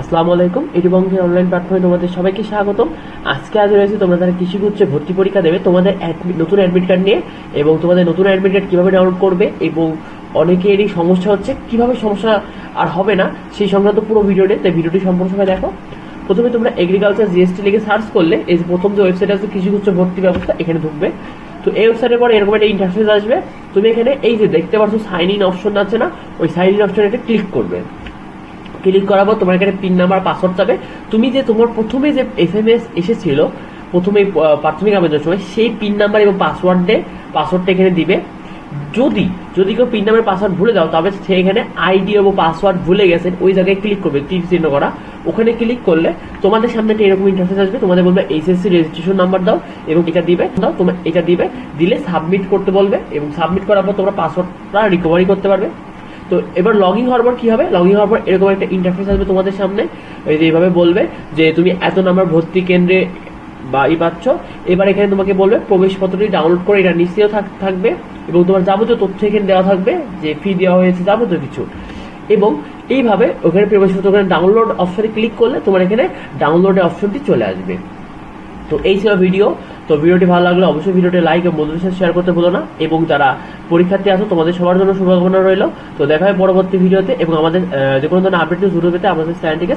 আসসালামু আলাইকুম এটি বঙ্গের অনলাইন প্ল্যাটফর্মে তোমাদের সবাইকে স্বাগতম। আজকে আজ রয়েছে তোমরা যারা কৃষি গুচ্ছে ভর্তি পরীক্ষা দেবে, তোমাদের নতুন অ্যাডমিট কার্ড নিয়ে এবং তোমাদের নতুন অ্যাডমিট কার্ড কীভাবে ডাউনলোড করবে এবং অনেকেরই সমস্যা হচ্ছে কীভাবে সমস্যা আর হবে না, সেই সংক্রান্ত পুরো ভিডিওটি তাই ভিডিওটি সম্পূর্ণ সময় দেখো। প্রথমে তোমরা এগ্রিকালচার জিএসটি লিখে সার্চ করলে, এই প্রথম যে ওয়েবসাইট আছে কৃষি গুচ্ছ ভর্তি ব্যবস্থা, এখানে ঢুকবে। তো এই ওয়েবসাইটের পরে এরকম একটা ইন্টারফেস আসবে, তুমি এখানে এই যে দেখতে পাচ্ছ সাইন ইন অপশন আছে না, ওই সাইন ইন অপশনে একটা ক্লিক করবে। ক্লিক পর তোমার এখানে পিন নাম্বার পাসওয়ার্ড যাবে। তুমি যে তোমার প্রথমে যে এস এম এস এসেছিল, প্রথমে প্রাথমিক আবেদনের সময়, সেই পিন নাম্বার এবং পাসওয়ার্ডে পাসওয়ার্ডটা এখানে দিবে। যদি যদি কেউ পিন নাম্বার পাসওয়ার্ড ভুলে যাও তবে সে এখানে আইডি এবং পাসওয়ার্ড ভুলে গেছেন ওই জায়গায় ক্লিক করবে, তীর চিহ্ন করা। ওখানে ক্লিক করলে তোমাদের সামনে একটা এরকম ইন্টারফেস আসবে, তোমাদের বলবে এইচএসসি রেজিস্ট্রেশন নাম্বার দাও এবং এটা দিবে, দাও তোমার এটা দিবে, দিলে সাবমিট করতে বলবে এবং সাবমিট করার পর তোমরা পাসওয়ার্ডটা রিকভারি করতে পারবে। তো এবার লগ ইন হওয়ার পর কি হবে? লগ ইন হওয়ার পর এরকম একটা ইন্টারফেস আসবে তোমাদের সামনে। এই যে এইভাবে বলবে যে তুমি এত নাম্বার ভর্তি কেন্দ্রে বা ই পাচ্ছ। এবার এখানে তোমাকে বলবে প্রবেশপত্রটি ডাউনলোড করে এটা নিশ্চিত থাক- থাকবে এবং তোমার যাবতীয় তথ্য এখানে দেওয়া থাকবে যে ফি দেওয়া হয়েছে, যাবতীয় কিছু। এবং এইভাবে ওখানে প্রবেশপত্র ওখানে ডাউনলোড অপশনে ক্লিক করলে তোমার এখানে ডাউনলোডের অপশনটি চলে আসবে। তো এই ছিল ভিডিও তো ভিডিওটি ভালো লাগলে অবশ্যই ভিডিওটি লাইক এবং বন্ধুদের সাথে শেয়ার করতে ভুলো না। এবং যারা পরীক্ষার্থী আছো, তোমাদের সবার জন্য শুভকামনা রইল। তো দেখা হয় পরবর্তী ভিডিওতে এবং আমাদের যে কোনো ধরনের আপডেট শুরু পেতে আমাদের চ্যানেলটিকে